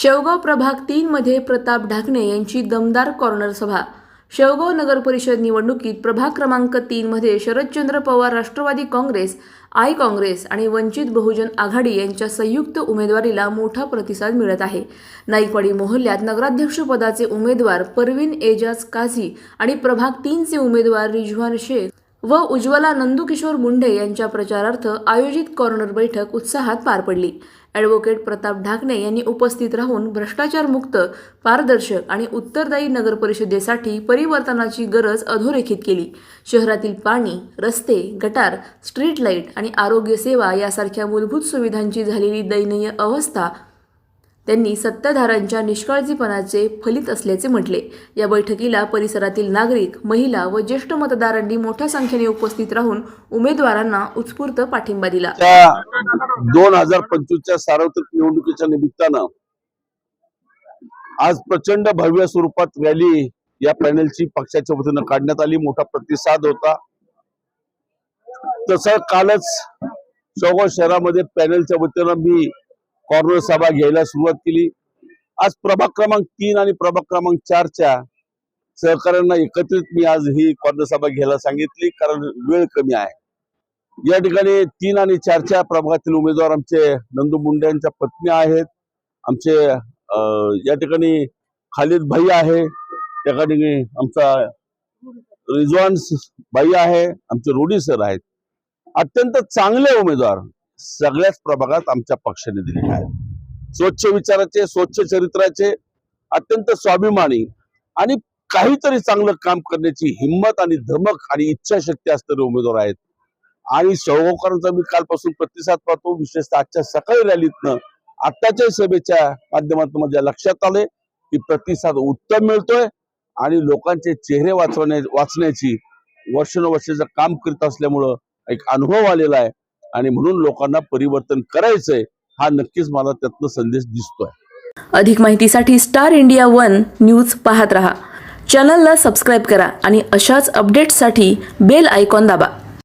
शेवगाव प्रभाग तीन मध्ये प्रताप ढाकणे यांची दमदार कॉर्नर सभा. शेवगाव नगर परिषद निवडणुकीत प्रभाग क्रमांक तीनमध्ये शरदचंद्र पवार राष्ट्रवादी काँग्रेस आय काँग्रेस आणि वंचित बहुजन आघाडी यांच्या संयुक्त उमेदवारीला मोठा प्रतिसाद मिळत आहे. नाईकवाडी मोहल्ल्यात नगराध्यक्षपदाचे उमेदवार परवीन एजाज काझी आणि प्रभाग तीनचे उमेदवार रिजवान शेख व उज्ज्वला नंदुकिशोर मुंडे यांच्या प्रचारार्थ आयोजित कॉर्नर बैठक उत्साहात पार पडली. ॲडव्होकेट प्रताप ढाकणे यांनी उपस्थित राहून भ्रष्टाचारमुक्त पारदर्शक आणि उत्तरदायी नगरपरिषदेसाठी परिवर्तनाची गरज अधोरेखित केली. शहरातील पाणी रस्ते गटार स्ट्रीट लाइट आणि आरोग्य सेवा यासारख्या मूलभूत सुविधांची झालेली दयनीय अवस्था त्यांनी सत्ताधाऱ्यांच्या निष्काळजीपणाचे फलित असल्याचे म्हटले. या बैठकीला परिसरातील नागरिक महिला व ज्येष्ठ मतदारांनी मोठ्या संख्येने उपस्थित राहून उमेदवारांना उत्स्फूर्त पाठिंबा दिला. दोन हजार पंचवीसच्या सार्वत्रिक निवडणुकीच्या निमित्तानं आज प्रचंड भव्य स्वरूपात रॅली या पॅनलची पक्षाच्या वतीनं काढण्यात आली. मोठा प्रतिसाद होता. तसं कालच चौगाव शहरामध्ये पॅनलच्या वतीनं मी कॉर्नर सभा घ्यायला सुरुवात केली. आज प्रभाग क्रमांक तीन आणि प्रभाग क्रमांक चारच्या सहकाऱ्यांना एकत्रित मी आज ही कॉर्नर सभा घ्यायला सांगितली कारण वेळ कमी आहे. या ठिकाणी तीन आणि चारच्या प्रभागातील उमेदवार आमचे नंदू मुंडे यांच्या पत्नी आहेत. आमचे या ठिकाणी खालिद भाई आहे. त्या ठिकाणी आमचा रिजवान भाई आहे. आमचे रोडी सर आहेत. अत्यंत चांगले उमेदवार. सगळ्याच प्रभागात आमच्या पक्षाने दिलेले आहेत. स्वच्छ विचाराचे स्वच्छ चरित्राचे अत्यंत स्वाभिमानी आणि काहीतरी चांगलं काम करण्याची हिंमत आणि धमक आणि इच्छाशक्ती असणारे उमेदवार आहेत. आणि सळगावकरांचा मी कालपासून प्रतिसाद पाहतो विशेषतः आजच्या सकाळी रॅलीतनं आत्ताच्या सभेच्या माध्यमातून माझ्या लक्षात आले की प्रतिसाद उत्तम मिळतोय आणि लोकांचे चेहरे वाचवण्या वाचण्याची वर्षानुवर्षाचं काम करीत असल्यामुळं एक अनुभव आलेला आहे. आणि म्हणून लोकांना परिवर्तन करायचंय हा नक्कीच मला त्यातनं संदेश दिसतोय. अधिक माहितीसाठी स्टार इंडिया वन न्यूज पाहत रहा. चॅनलला सबस्क्राईब करा आणि अशाच अपडेट्ससाठी बेल आयकॉन दाबा.